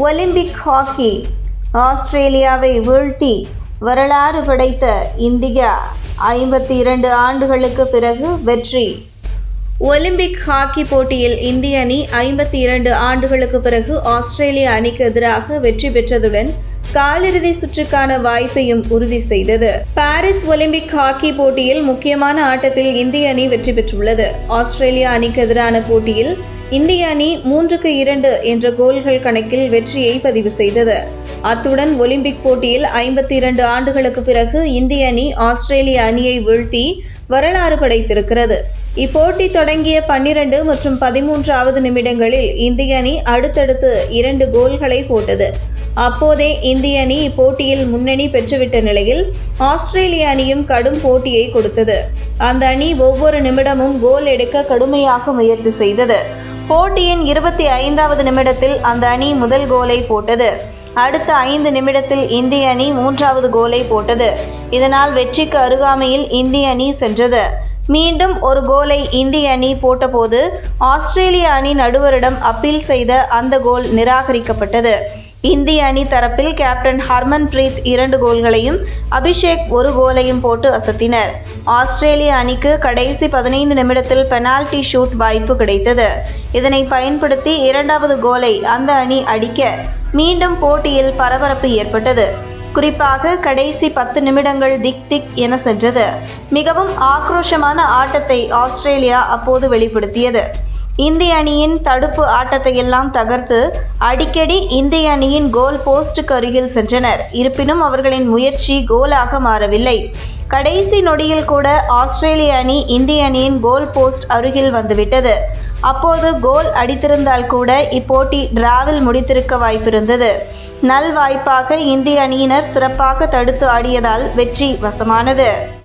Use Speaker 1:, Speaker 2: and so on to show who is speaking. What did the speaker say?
Speaker 1: Olympic hockey ஆஸ்திரேலியாவை வீழ்த்தி வரலாறு படைத்த இந்தியா ஐம்பத்தி இரண்டு ஆண்டுகளுக்கு பிறகு வெற்றி. ஒலிம்பிக் ஹாக்கி போட்டியில் இந்திய அணி ஐம்பத்தி இரண்டு ஆண்டுகளுக்கு பிறகு ஆஸ்திரேலிய அணிக்கு எதிராக வெற்றி பெற்றதுடன் காலிறுதி சுற்றுக்கான வாய்ப்பையும் உறுதி செய்தது. பாரிஸ் ஒலிம்பிக் ஹாக்கி போட்டியில் முக்கியமான ஆட்டத்தில் இந்திய அணி வெற்றி பெற்றுள்ளது. ஆஸ்திரேலியா அணிக்கு எதிரான போட்டியில் இந்திய அணி மூன்றுக்கு இரண்டு என்ற கோல்கள் கணக்கில் வெற்றியை பதிவு செய்தது. அத்துடன் ஒலிம்பிக் போட்டியில் ஐம்பத்தி இரண்டு ஆண்டுகளுக்கு பிறகு இந்திய அணி ஆஸ்திரேலிய அணியை வீழ்த்தி வரலாறு படைத்திருக்கிறது. இப்போட்டி தொடங்கிய பன்னிரண்டு மற்றும் பதிமூன்றாவது நிமிடங்களில் இந்திய அணி அடுத்தடுத்து இரண்டு கோல்களை போட்டது. அப்போதே இந்திய அணி இப்போட்டியில் முன்னணி பெற்றுவிட்ட நிலையில் ஆஸ்திரேலிய அணியும் கடும் போட்டியை கொடுத்தது. அந்த அணி ஒவ்வொரு நிமிடமும் கோல் எடுக்க கடுமையாக முயற்சி செய்தது. போட்டியின் இருபத்தி ஐந்தாவது நிமிடத்தில் அந்த அணி முதல் கோலை போட்டது. அடுத்த ஐந்து நிமிடத்தில் இந்திய அணி மூன்றாவது கோலை போட்டது. இதனால் வெற்றிக்கு அருகாமையில் இந்திய அணி சென்றது. மீண்டும் ஒரு கோலை இந்திய அணி போட்டபோது ஆஸ்திரேலிய அணி நடுவரிடம் அப்பீல் செய்த அந்த கோல் நிராகரிக்கப்பட்டது. இந்திய அணி தரப்பில் கேப்டன் ஹர்மன் பிரீத் இரண்டு கோல்களையும் அபிஷேக் ஒரு கோலையும் போட்டு அசத்தினர். ஆஸ்திரேலிய அணிக்கு கடைசி பதினைந்து நிமிடத்தில் பெனால்டி ஷூட் வாய்ப்பு கிடைத்தது. இதனை பயன்படுத்தி இரண்டாவது கோலை அந்த அணி அடிக்க மீண்டும் போட்டியில் பரபரப்பு ஏற்பட்டது. குறிப்பாக கடைசி பத்து நிமிடங்கள் திக் திக் என சென்றது. மிகவும் ஆக்ரோஷமான ஆட்டத்தை ஆஸ்திரேலியா அப்போது வெளிப்படுத்தியது. இந்திய அணியின் தடுப்பு ஆட்டத்தையெல்லாம் தகர்த்து அடிக்கடி இந்திய அணியின் கோல் போஸ்டுக்கு அருகில் சென்றனர். இருப்பினும் அவர்களின் முயற்சி கோலாக மாறவில்லை. கடைசி நொடியில் கூட ஆஸ்திரேலிய அணி இந்திய அணியின் கோல் போஸ்ட் அருகில் வந்துவிட்டது. அப்போது கோல் அடித்திருந்தால் கூட இப்போட்டி டிராவில் முடித்திருக்க வாய்ப்பிருந்தது. நல் வாய்ப்பாக இந்திய அணியினர் சிறப்பாக தடுத்து ஆடியதால் வெற்றி வசமானது.